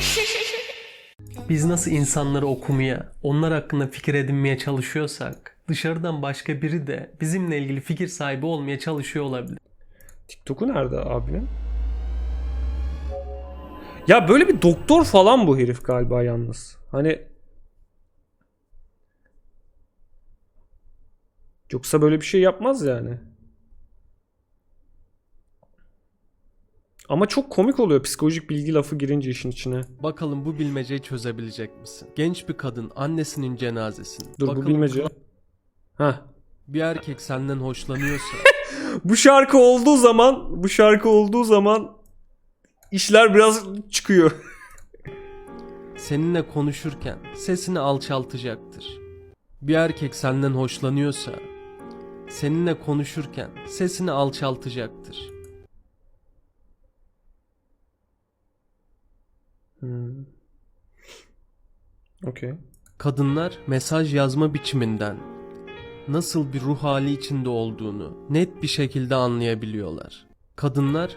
Biz nasıl insanları okumaya, onlar hakkında fikir edinmeye çalışıyorsak, dışarıdan başka biri de bizimle ilgili fikir sahibi olmaya çalışıyor olabilir. TikTok'u nerede abinin? Ya böyle bir doktor falan bu herif galiba yalnız. Hani Yoksa böyle bir şey yapmaz yani. Ama çok komik oluyor psikolojik bilgi lafı girince işin içine. Bakalım bu bilmeceyi çözebilecek misin? Genç bir kadın annesinin cenazesini. Dur bu Bakalım bilmece. Heh. Bir erkek senden hoşlanıyorsa Bu şarkı olduğu zaman, bu şarkı olduğu zaman işler biraz çıkıyor. seninle konuşurken sesini alçaltacaktır. Bir erkek senden hoşlanıyorsa seninle konuşurken sesini alçaltacaktır. Hmm. Okey. Kadınlar mesaj yazma biçiminden nasıl bir ruh hali içinde olduğunu net bir şekilde anlayabiliyorlar. Kadınlar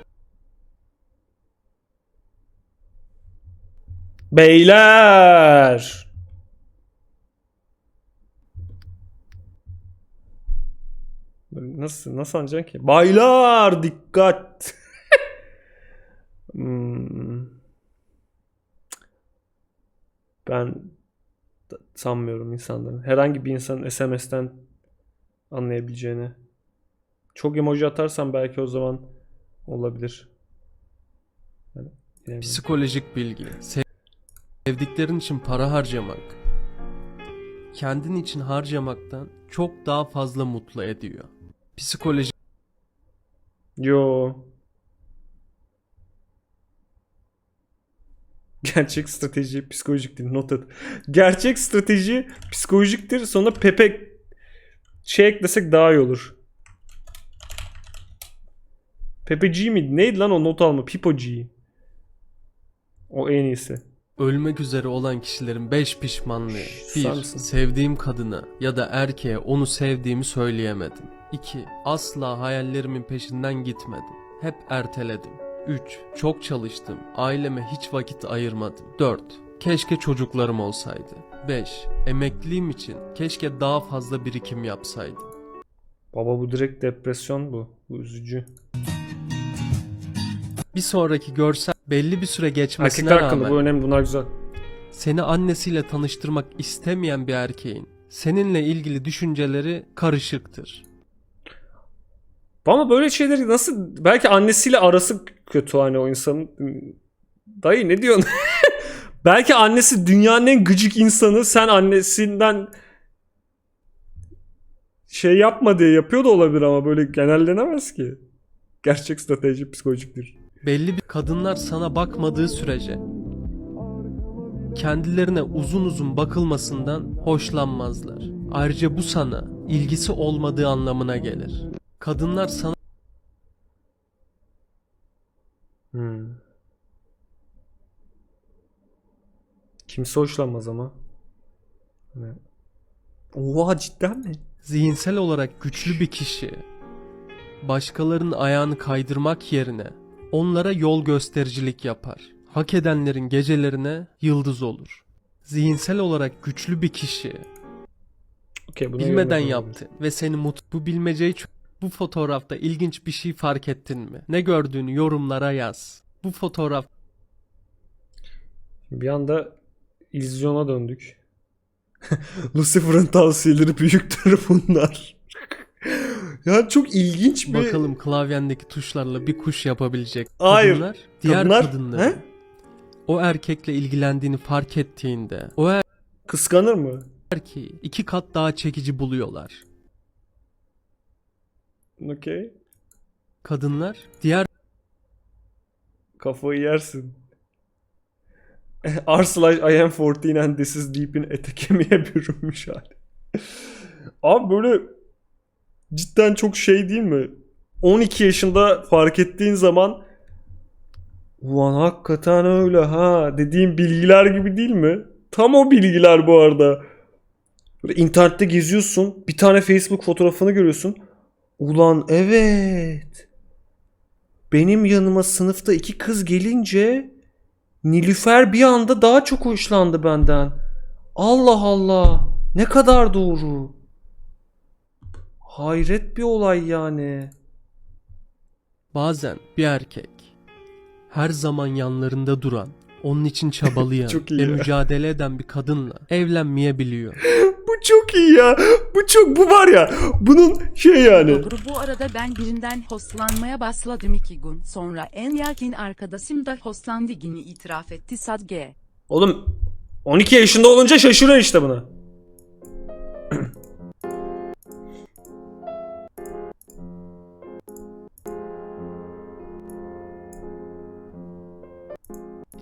Beyler. Nasıl nasıl anlayacaksın ki? Baylar dikkat. Hmm. Ben sanmıyorum insanların. Herhangi bir insanın SMS'ten anlayabileceğini. Çok emoji atarsam belki o zaman olabilir. Yani, psikolojik bilgi, sev- sevdiklerin için para harcamak, kendin için harcamaktan çok daha fazla mutlu ediyor. Psikolojik Yo. Gerçek strateji psikolojiktir. Not et. Gerçek strateji psikolojiktir. Sonra Pepe şey eklesek daha iyi olur. Pepe G miydi? Neydi lan o not alma? Pipo G. O en iyisi. ölmek üzere olan kişilerin 5 pişmanlığı. Susar 1. mısın? Sevdiğim kadına ya da erkeğe onu sevdiğimi söyleyemedim. 2. Asla hayallerimin peşinden gitmedim. Hep erteledim. 3. Çok çalıştım. Aileme hiç vakit ayırmadım. 4. Keşke çocuklarım olsaydı. 5. Emekliliğim için keşke daha fazla birikim yapsaydım. Baba bu direkt depresyon bu. Bu üzücü. Bir sonraki görsel belli bir süre geçmesine Erkekler rağmen bu önemli. Bunlar güzel. seni annesiyle tanıştırmak istemeyen bir erkeğin seninle ilgili düşünceleri karışıktır. Ama böyle şeyleri nasıl belki annesiyle arası kötü hani o insanın. Dayı ne diyorsun? belki annesi dünyanın en gıcık insanı sen annesinden şey yapma diye yapıyor da olabilir ama böyle genellenemez ki. Gerçek strateji psikolojiktir. Belli bir kadınlar sana bakmadığı sürece kendilerine uzun uzun bakılmasından hoşlanmazlar. Ayrıca bu sana ilgisi olmadığı anlamına gelir. Kadınlar sana Hmm. Kimse hoşlanmaz ama. Hani... Oha cidden mi? zihinsel olarak güçlü bir kişi başkalarının ayağını kaydırmak yerine onlara yol göstericilik yapar. Hak edenlerin gecelerine yıldız olur. Zihinsel olarak güçlü bir kişi buna bilmeden yaptı ve seni mut bu bilmeceyi bu fotoğrafta ilginç bir şey fark ettin mi? Ne gördüğünü yorumlara yaz. Bu fotoğraf Bir anda illüzyona döndük. Lucifer'ın tavsiyeleri büyüktür bunlar. ya çok ilginç bir... bakalım klavyendeki tuşlarla bir kuş yapabilecek Hayır. kadınlar diğer Kadınlar- kadınları He? o erkekle ilgilendiğini fark ettiğinde o Kıskanır mı? erkeği iki kat daha çekici buluyorlar. Okey. Kadınlar diğer Kafayı yersin. R slash I am 14 and this is deep'in ete kemiğe bürünmüş hali. Abi böyle cidden çok şey değil mi? 12 yaşında fark ettiğin zaman Ulan hakikaten öyle ha dediğim bilgiler gibi değil mi? Tam o bilgiler bu arada. Böyle internette geziyorsun. Bir tane Facebook fotoğrafını görüyorsun. Ulan evet. Benim yanıma sınıfta iki kız gelince Nilüfer bir anda daha çok hoşlandı benden. Allah Allah. Ne kadar doğru. Hayret bir olay yani. Bazen bir erkek her zaman yanlarında duran, onun için çabalayan ve mücadele eden bir kadınla evlenmeyebiliyor. Bu çok iyi ya. Bu çok bu var ya. Bunun şey yani. Doğru bu arada ben birinden hostlanmaya başladım iki gün sonra en yakın arkadaşım da hostlandığını itiraf etti Sadge. Oğlum 12 yaşında olunca şaşırıyor işte buna.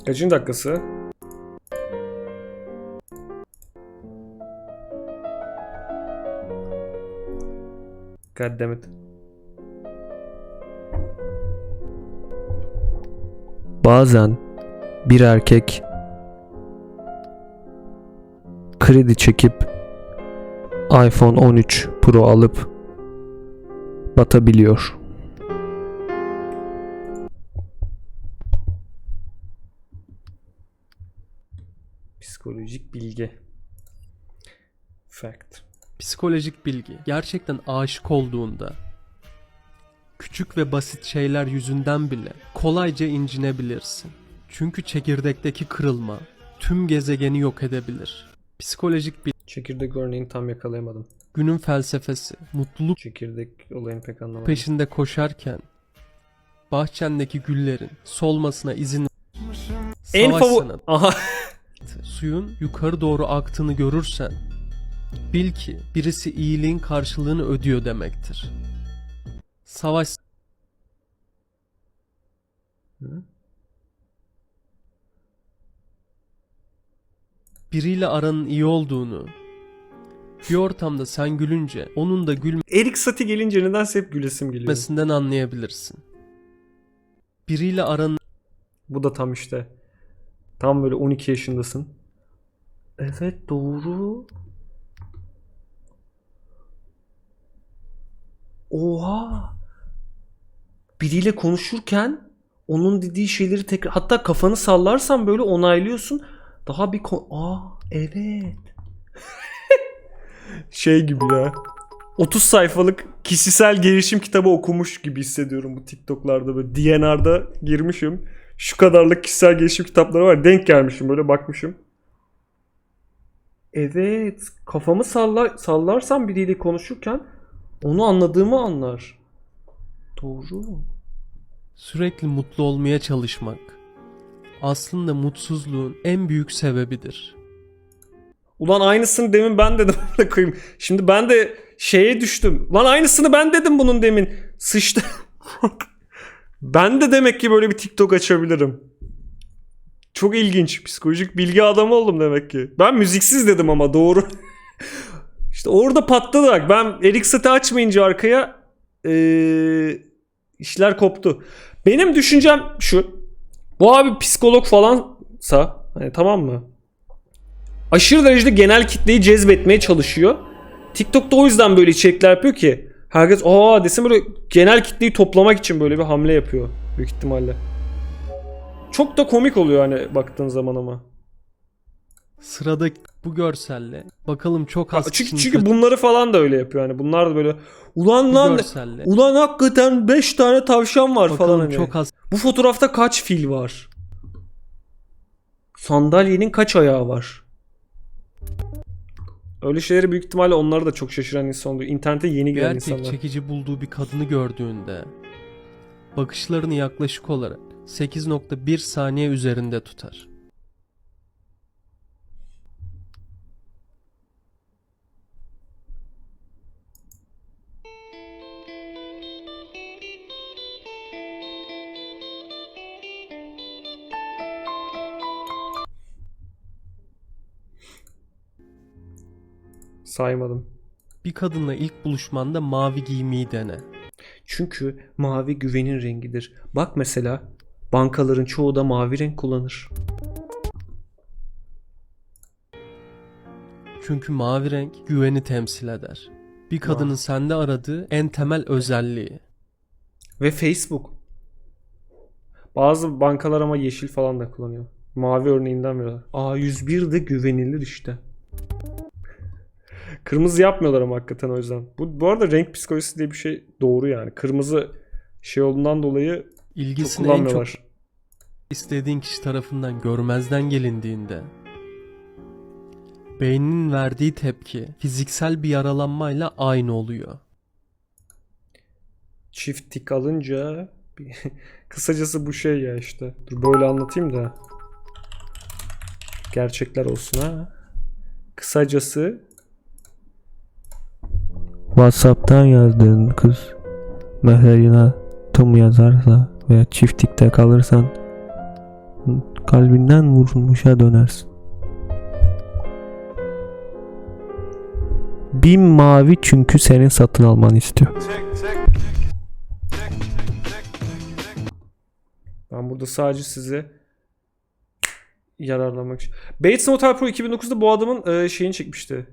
Kaçıncı dakikası? God damn it. Bazen bir erkek kredi çekip iPhone 13 Pro alıp batabiliyor. Psikolojik bilgi. Fact. Psikolojik bilgi gerçekten aşık olduğunda küçük ve basit şeyler yüzünden bile kolayca incinebilirsin. Çünkü çekirdekteki kırılma tüm gezegeni yok edebilir. Psikolojik bilgi Çekirdek örneğini tam yakalayamadım. günün felsefesi, mutluluk Çekirdek olayını pek anlamadım. peşinde koşarken bahçendeki güllerin solmasına izin en favori... suyun yukarı doğru aktığını görürsen bil ki birisi iyiliğin karşılığını ödüyor demektir. Savaş Hı? biriyle aranın iyi olduğunu bir ortamda sen gülünce onun da Erik Satie gelince nedense hep gülesim geliyor. gülmesinden anlayabilirsin. Biriyle aranın Bu da tam işte. Tam böyle 12 yaşındasın. Evet doğru. Oha. Biriyle konuşurken onun dediği şeyleri tekrar hatta kafanı sallarsan böyle onaylıyorsun. Daha bir kon- Aa evet. şey gibi ya. 30 sayfalık kişisel gelişim kitabı okumuş gibi hissediyorum bu TikTok'larda böyle DNR'da girmişim. Şu kadarlık kişisel gelişim kitapları var. Denk gelmişim böyle bakmışım. Evet, kafamı sallar sallarsam biriyle konuşurken onu anladığımı anlar. Doğru. sürekli mutlu olmaya çalışmak aslında mutsuzluğun en büyük sebebidir. Ulan aynısını demin ben dedim koyayım. Şimdi ben de şeye düştüm. Lan aynısını ben dedim bunun demin. Sıçtı. ben de demek ki böyle bir TikTok açabilirim. Çok ilginç. Psikolojik bilgi adamı oldum demek ki. Ben müziksiz dedim ama doğru. işte orada patladı bak. Ben Erik Satie açmayınca arkaya eee, işler koptu. Benim düşüncem şu. Bu abi psikolog falansa hani tamam mı? aşırı derecede genel kitleyi cezbetmeye çalışıyor. TikTok'ta o yüzden böyle içerikler yapıyor ki herkes aa desin böyle genel kitleyi toplamak için böyle bir hamle yapıyor büyük ihtimalle. Çok da komik oluyor hani baktığın zaman ama. Sıradaki bu görselle bakalım çok az çünkü çünkü bunları falan da öyle yapıyor hani. Bunlar da böyle ulan bu lan görselle ulan hakikaten 5 tane tavşan var falan bakalım hani. çok az Bu fotoğrafta kaç fil var? Sandalyenin kaç ayağı var? Öyle şeyleri büyük ihtimalle onları da çok şaşıran insan oluyor. İnternete yeni bir giren erkek insanlar. çekici bulduğu bir kadını gördüğünde bakışlarını yaklaşık olarak 8.1 saniye üzerinde tutar. Saymadım. Bir kadınla ilk buluşmanda mavi giymeyi dene. Çünkü mavi güvenin rengidir. Bak mesela bankaların çoğu da mavi renk kullanır. Çünkü mavi renk güveni temsil eder. Bir kadının sende aradığı en temel özelliği. Ve Facebook. Bazı bankalar ama yeşil falan da kullanıyor. Mavi örneğinden veriyorlar. A101 de güvenilir işte. Kırmızı yapmıyorlar ama hakikaten o yüzden. Bu, bu arada renk psikolojisi diye bir şey doğru yani. Kırmızı şey olduğundan dolayı çok İlgisini en çok kullanmıyorlar. istediğin kişi tarafından görmezden gelindiğinde beyninin verdiği tepki fiziksel bir yaralanmayla aynı oluyor. Çift tik alınca kısacası bu şey ya işte. Dur böyle anlatayım da. Gerçekler olsun ha. Kısacası WhatsApp'tan yazdığın kız mesajına tım yazarsa veya çiftlikte kalırsan kalbinden vurulmuşa dönersin. Bin mavi çünkü senin satın almanı istiyor. ben burada sadece size yararlanmak için. Bates Motel Pro 2009'da bu adamın e, şeyini çekmişti.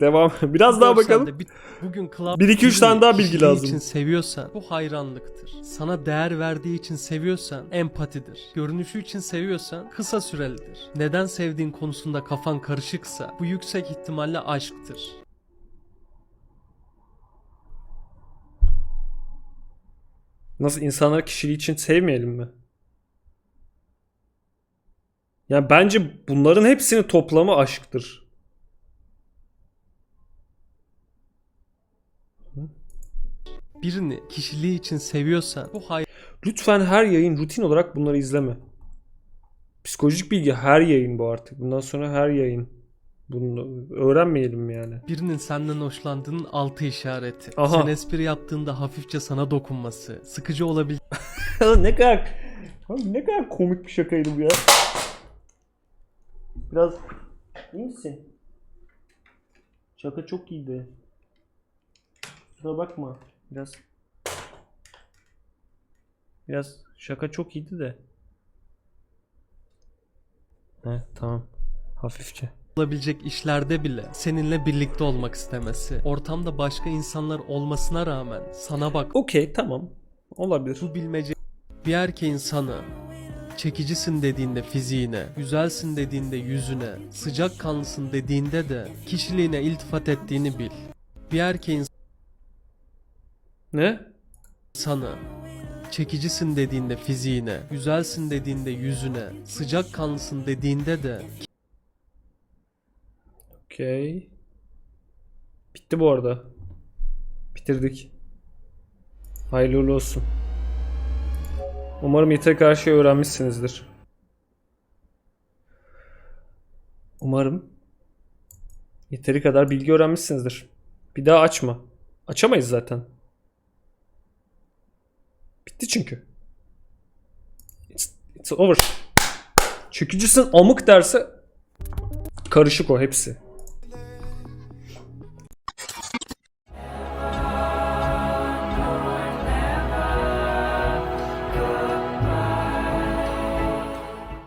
Devam. Biraz daha bakalım. de bir- bugün Bir, iki, üç birini tane daha bilgi lazım. için seviyorsan bu hayranlıktır. Sana değer verdiği için seviyorsan empatidir. Görünüşü için seviyorsan kısa sürelidir. Neden sevdiğin konusunda kafan karışıksa bu yüksek ihtimalle aşktır. Nasıl insanları kişiliği için sevmeyelim mi? Yani bence bunların hepsinin toplamı aşktır. Birini kişiliği için seviyorsan bu Lütfen her yayın rutin olarak bunları izleme. Psikolojik bilgi her yayın bu artık. Bundan sonra her yayın. Bunu öğrenmeyelim yani? birinin senden hoşlandığının altı işareti. Aha. Sen espri yaptığında hafifçe sana dokunması, sıkıcı olabil ne kadar Abi ne kadar komik bir şakaydı bu ya. Biraz iyi misin? Şaka çok iyiydi. Kusura bakma. Biraz Biraz şaka çok iyiydi de. He tamam. Hafifçe. olabilecek işlerde bile seninle birlikte olmak istemesi, ortamda başka insanlar olmasına rağmen sana bak Okey tamam. Olabilir. bu bilmece bir erkeğin sana çekicisin dediğinde fiziğine, güzelsin dediğinde yüzüne, sıcak kanlısın dediğinde de kişiliğine iltifat ettiğini bil. Bir erkeğin Ne? sana çekicisin dediğinde fiziğine, güzelsin dediğinde yüzüne, sıcak kanlısın dediğinde de Okey. Bitti bu arada. Bitirdik. Hayırlı uğurlu olsun. Umarım yeteri kadar şey öğrenmişsinizdir. Umarım yeteri kadar bilgi öğrenmişsinizdir. Bir daha açma. Açamayız zaten. Bitti çünkü. It's, it's over. Çekicisin amık derse karışık o hepsi.